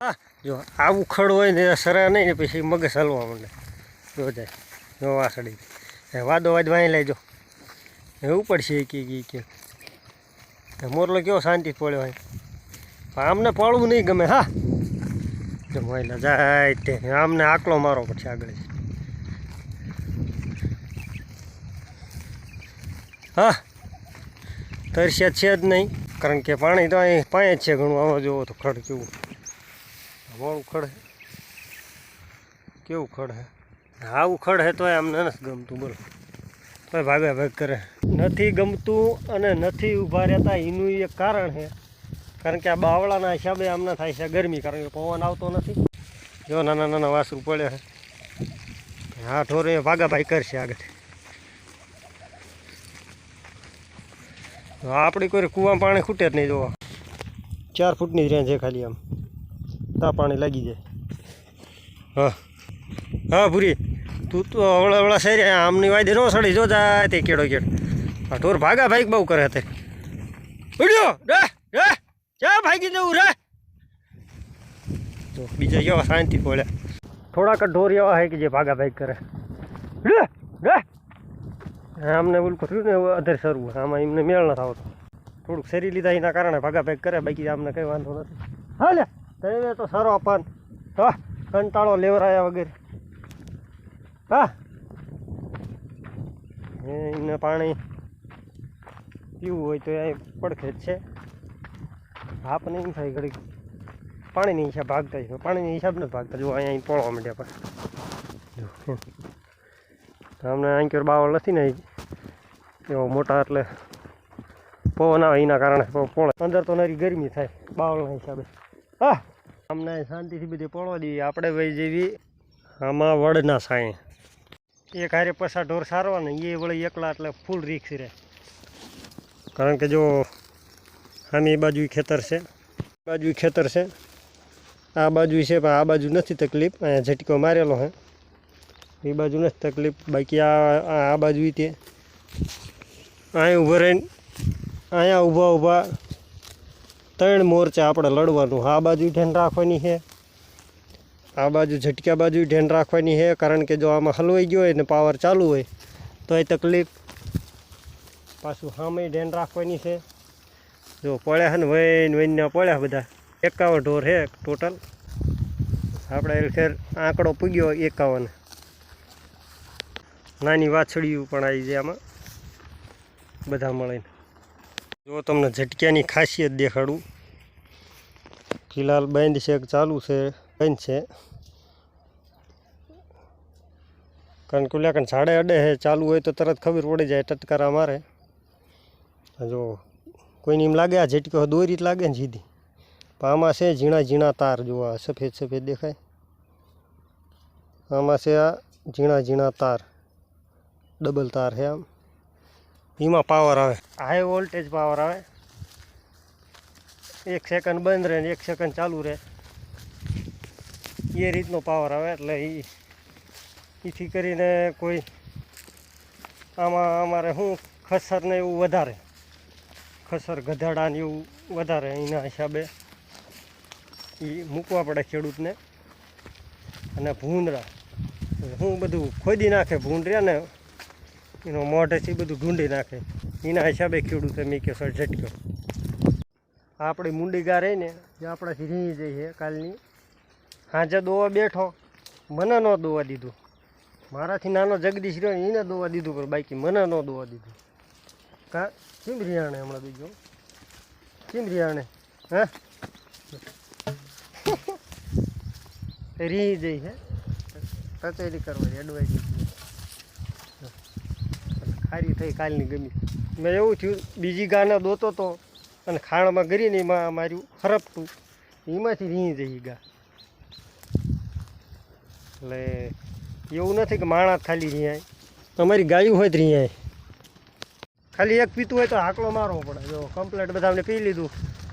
હા જો, આવું ખડ હોય ને, સરા નહીં ને, પછી મગજ હલવા માંડે. જો જાય, જો વાસળી. વાદો વાદ વાંઈ લેજો. એ ઉપડશે કે કી મોરલો કેવો શાંતિ પડ્યો હોય આમને પડવું નહીં ગમે, હા. જો મોયલા જાય તે. આમને આકલો મારો પછી આગળ હા. તરસ્યા છે જ નહીં. કારણ કે પાણી તો અહીં જ છે, ઘણું આવા જોવો તો ખડ કેવું. મોડું ખડ હે કેવું ખડ હે હા ખડ હે તોય એમને નથી ગમતું, બોલો. તો ભાગે ભાગ કરે. નથી ગમતું અને નથી ઊભા રહેતા એનું એક કારણ છે. કારણ કે આ બાવળાના હિસાબે આમને થાય છે, ગરમી કારણ કે પવન આવતો નથી. જો નાના નાના વાસરું પડે છે. હા ઠોરે ભાગા ભાઈ કરશે આગળ. આપણી કોઈ કૂવા પાણી ખૂટે જ નહીં જોવા. ચાર ફૂટની જ રેન્જ છે ખાલી આમ. તા પાણી લાગી જાય. હા. હા, ભૂરી. તું તો અવળા અવળા સરી આમની વાયદે ન સડી. જો જાય તે કેડો કેડો. આ ઢોર ભાગા ભાઈક બહુ કરે તે. ઉડ્યો. રે રે. ક્યાં ભાગી જવું રે? તો બીજા કેવા શાંતિ પડ્યા થોડાક ઢોર એવા હોય કે જે ભાગા ભાગ કરે. રે રે આમને ઓલું કર્યું ને અધર સરવું આમાં એમને મેળ ન આવતો થોડુંક શેરી લીધા એના કારણે ભાગા ભાગ કરે. બાકી આમને કંઈ વાંધો નથી. હા લે તમે તો સારો આપણ હા, કંટાળો લેવરાયા વગર. હા. એને પાણી પીવું હોય તો એ પડખે જ છે. હાપ એમ થાય ઘડી પાણીની હિસાબ ભાગતા છે પાણીની હિસાબ નથી ભાગતા. જો અહીંયા પોળવા માંડ્યા પણ. અમને આંક્યોર બાવળ નથી ને એવો મોટા એટલે પવન આવે એના કારણે. પોળે અંદર તો નરી ગરમી થાય બાવળના હિસાબે. હા. અમને શાંતિથી બધી પડવા દઈએ. આપણે ભાઈ જેવી આમાં વડના સાંય એક હારે પસા ઢોર સારવા ને એ વળી એકલા એટલે ફૂલ રીક્ષ રહે. કારણ કે જો આની બાજુ ખેતર છે. બાજુ ખેતર છે. આ બાજુ છે, પણ આ બાજુ નથી તકલીફ. અહીંયા ઝટકો મારેલો હે. એ બાજુ નથી તકલીફ. બાકી આ આ બાજુ તે. અહીં ઊભો રહીને, અહીંયા ઊભા ઊભા ત્રણ મોરચા આપણે લડવાનું. આ બાજુ ધ્યાન રાખવાની છે. આ બાજુ ઝટક્યા બાજુ ધ્યાન રાખવાની છે, કારણ કે જો આમાં હલવાઈ ગયો હોય ને પાવર ચાલુ હોય, તો એ તકલીફ પાછું હામે ધ્યાન રાખવાની છે. જો પડ્યા ને વૈન વૈનના પડ્યા બધા. એકાવન ઢોર છે ટોટલ. આપણે ખેર આંકડો પૂગ્યો એકાવન. નાની વાછડીઓ પણ આવી જાય આમાં. બધા મળીને. જો તમને ઝટક્યાની ખાસિયત દેખાડું. ફિલહાલ બંધ છે ચાલુ છે, બંધ છે. કારણ કે ઓલા કારણ સાડે અડે છે, ચાલુ હોય તો તરત ખબર પડી જાય ટટકારા મારે. જો કોઈને એમ લાગે આ ઝટક્યો દોરી જ લાગે ને સીધી. પણ આમાં છે ઝીણા ઝીણા તાર, જો આ સફેદ સફેદ દેખાય. આમાં છે આ ઝીણા ઝીણા તાર. ડબલ તાર છે આમ. એમાં પાવર આવે. હાઈ વોલ્ટેજ પાવર આવે. એક સેકન્ડ બંધ રહે ને એક સેકન્ડ ચાલુ રહે. એ રીતનો પાવર આવે એટલે એ એથી કરીને કોઈ આમાં અમારે શું ખસર ને એવું વધારે. ખસર ગધાડા ને એવું વધારે એના હિસાબે. એ મૂકવા પડે ખેડૂતને. અને ભૂંડરા શું બધું ખોદી નાખે ભૂંડર્યા ને એનો મોઢેથી બધું ઢૂંઢી નાખે. એના હિસાબે ખેડૂત મેં કે સર ઝટક્યો આપણી મુંડી ગા રહીને જે આપણાથી રીંગી જઈ છે કાલની. હાજે દોવા બેઠો, મને ન દોવા દીધું. મારાથી નાનો જગદીશ રહ્યો, એને દોવા દીધું, પણ બાકી મને ન દોવા દીધું. કા, કેમ રિયાણે હમણાં બીજો? કેમ રિયાણે હા? રી જઈ છે. કચેરી કરવાની એડવાઇસ ખારી થઈ કાલની ગમી. મેં એવું થયું, બીજી ગાને દોતો તો અને ખાણમાં ગરીને એમાં માર્યું ખરપતું એમાંથી રીંગી જઈ ગા. એટલે એવું નથી કે માણસ ખાલી રીંયાય. તમારી ગાયું હોય તો રીંયાય. ખાલી એક પીતું હોય તો હાકલો મારવો પડે. જો કમ્પ્લેટ બધા અમને પી લીધું.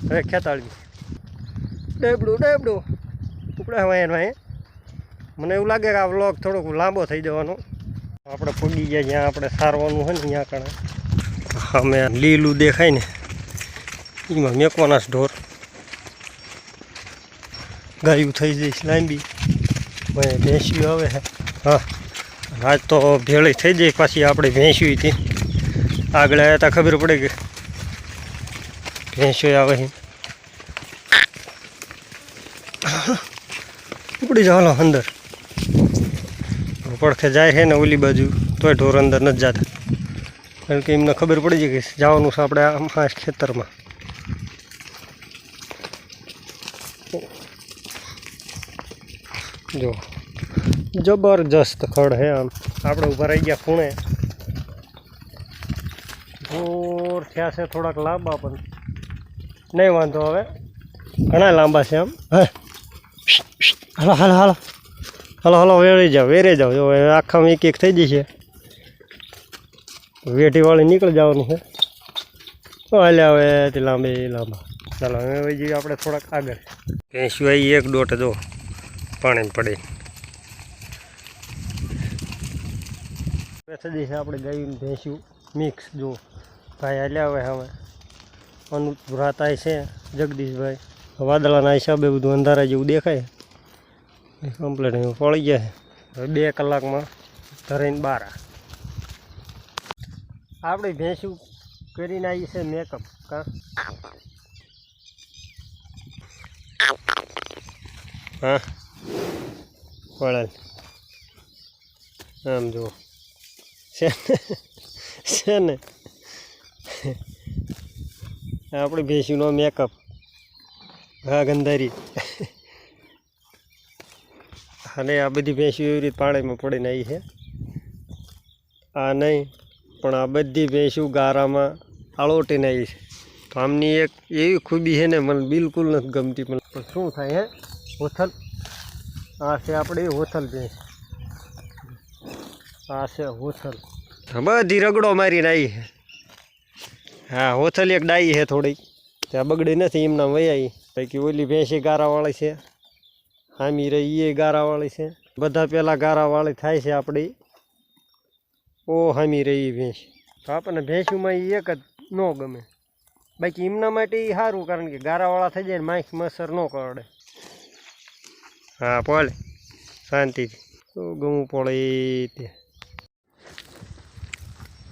હવે ખેતાળવી ડેબડું ડેબડું. ઉપડે વાય વાય. મને એવું લાગે કે આ વ્લોગ થોડોક લાંબો થઈ જવાનો. આપણે પૂગી ગયા, જ્યાં આપણે સારવાનું હોય ને, ત્યાં કણે. અમે લીલું દેખાય ને, એમાં મેકવાના ઢોર. ગાયું થઈ જઈશ લાંબી. હવે ભેંસ્યું આવે છે. હા. આજ તો ભેળી થઈ જાય, પાછી આપણે ભેંસ્યું હતી. આગળ આવ્યા તા ખબર પડે કે ભેંસ્યો આવે છે. ઉપડી જાઓ અંદર. પડખે જાય છે ને ઓલી બાજુ, તોય ઢોર અંદર નથી જતા. કારણ કે એમને ખબર પડી જાય કે જવાનું છે આપણે આ ખેતરમાં. જો, જબરજસ્ત ખડ હે આમ. આપણે ઊભા રહી ગયા ખૂણે. ઢોર થયા છે થોડાક લાંબા પણ. નહીં વાંધો હવે. ઘણા લાંબા છે આમ. હે. હાલો હાલો હાલો. હાલો, હલો વેરી જાઓ વેરે જાઓ. જો આખામાં એક એક થઈ જશે. વેઠીવાળી નીકળી જવાની છે. તો હાલે હવે તે લાંબે, લાંબા. ચાલો, હવે વહી જઈએ આપણે થોડાક આગળ. ભેંસ્યું સિવાય એક દોઢ જો પાણી પડે થઈ જશે આપણે ગાયું ભેંસ્યું મિક્સ જો. ભાઈ હાલ્યા હવે હવે. અનુભ્રાતાય છે, જગદીશભાઈ. વાદળાના હિસાબે બધું અંધારા જેવું દેખાય. એ કમ્પ્લીટ અહીં પડી ગયા હવે બે કલાકમાં ધરીને બાર આપણે ભેંસું કરીને આવી છે મેકઅપ કા? હા. વળેલ આમ જુઓ. છે છે ને? આપણી ભેંસીનો મેકઅપ હા ગંધારી અને આ બધી ભેંસીઓ એવી રીતે પાણીમાં પડીને આવી છે. આ નહીં, પણ આ બધી ભેંસું ગારામાં આળોટીને આવી છે. તો આમની એક એવી ખૂબી છે ને, મને બિલકુલ નથી ગમતી. પણ શું થાય હે? હોથલ. આ છે આપણી હોથલ ભેંસ. આ છે હોથલ. બધી રગડો મારીને આવી છે. હા, હોથલ એક ડાઈ છે થોડીક. ત્યાં બગડી નથી, એમના આવી. પૈકી ઓલી ભેંસી ગારાવાળી છે. હામી રહી એ ગારાવાળી છે. બધા પહેલાં ગારાવાળી થાય છે આપણી ઓ હામી રહી ભેંસ. તો આપણને ભેંસુમાં એક જ ન ગમે. બાકી એમના માટે એ સારું, કારણ કે ગારાવાળા થઈ જાય ને માખ મસર ન કરડે. હા પોલે શાંતિથી. તો ગમવું પડે તે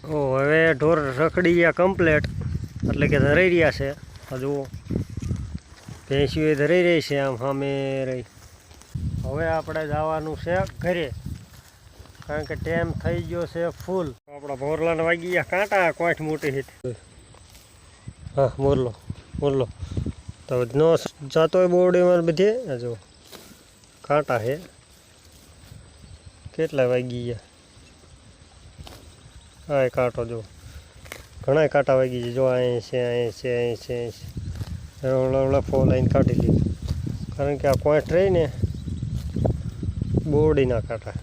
ઓ, હવે ઢોર રખડી ગયા કમ્પ્લેટ એટલે કે ધરાઈ રહ્યા છે. જુઓ. ભેંસીઓ ધરાઈ રહી છે આમ સામે રહી. હવે આપણે જવાનું છે ઘરે. કારણ કે ટાઈમ થઈ ગયો છે ફૂલ. આપણા મોરલાને વાગી ગયા કાંટા, કોઠ મોટી હતી હા, મોરલો મોરલો. તો નો જતો હોય બોરડીમાં બધી. જો કાંટા છે. કેટલા વાગી ગયા? હા કાંટો જો ઘણા કાંટા વાગી ગયા. જો અહીં છે અહીં છે અહીં છે અહીં છે. ફોન લાઈન કાઢી લીધું. કારણ કે આ કોઈન્ટ રહી ને બોરડીના કાંટા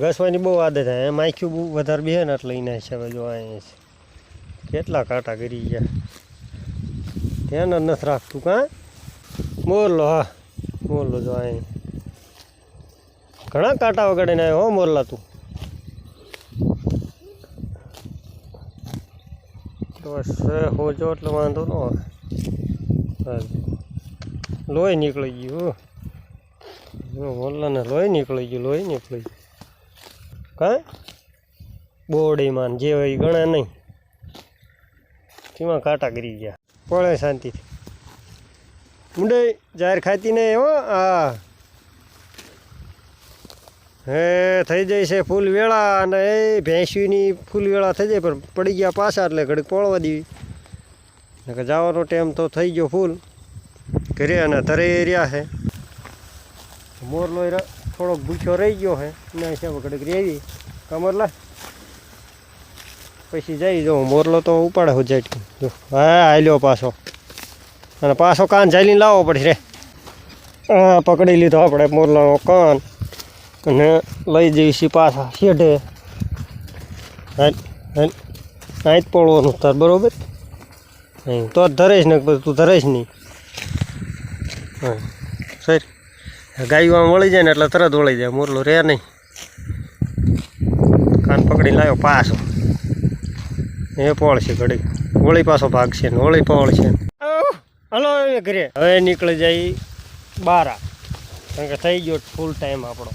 ઘસવાની બહુ આદત થાય એમ આખ્યું બહુ વધારે બે ને એટલે એના હિસાબે જો અહીંયા કેટલા કાંટા કરી ગયા. ધ્યાન જ નથી રાખતું કાં. મોરલો, હા. મોરલો જો અહીં ઘણા કાંટા વગાડીને આવ્યો હો મોરલા તું. બસ હોજો એટલે વાંધો ન આવે. લોહી નીકળી ગયું મોરલાને લોહી નીકળી ગયું, લોહી નીકળી ગયું. કાંઈ બોડીમાં જે હોય ગણે નહીં. તેમાં કાંટા ગરી ગયા. પડે શાંતિથી. મુંડે જાહેર ખાતી નહીં, હો. હા હે, થઈ જાય છે ફૂલ વેળા અને એ ભેંસીની ફૂલ વેળા થઈ જાય, પણ પડી ગયા પાછા એટલે ઘડીક પોળવા દેવી. નકર જવાનો ટાઈમ તો થઈ ગયો ફૂલ ઘરે અને તરે રહ્યા છે. મોરલો થોડોક ભૂખ્યો રહી ગયો છે. એના હિસાબે ઘડીક રેવી કમરલા પછી જઈ જો મોરલો તો ઉપાડે હું જાય જો, હા હાલ્યો પાછો. અને પાછો કાન જાલીને લાવવો પડશે રે. હા પકડી લીધો આપણે મોરલાનો કાન. અને લઈ જઈશી પાછા શેઢે. હાલ જ પડવાનું તાર બરોબર? અહીં તો જ ધરેશ ને તું ધરેશ નહીં હા. સર, ગાયું આમ વળી જાય ને એટલે તરત વળી જાય, મોરલો રે નહીં. કાન પકડીને લાવ્યો પાછો. એ પડશે ઘડી. વળી પાછો ભાગ છે ને, વળી પોળ છે હલો, એ ઘરે. હવે નીકળી જાય બારા. કારણ કે થઈ ગયો ફૂલ ટાઈમ આપણો.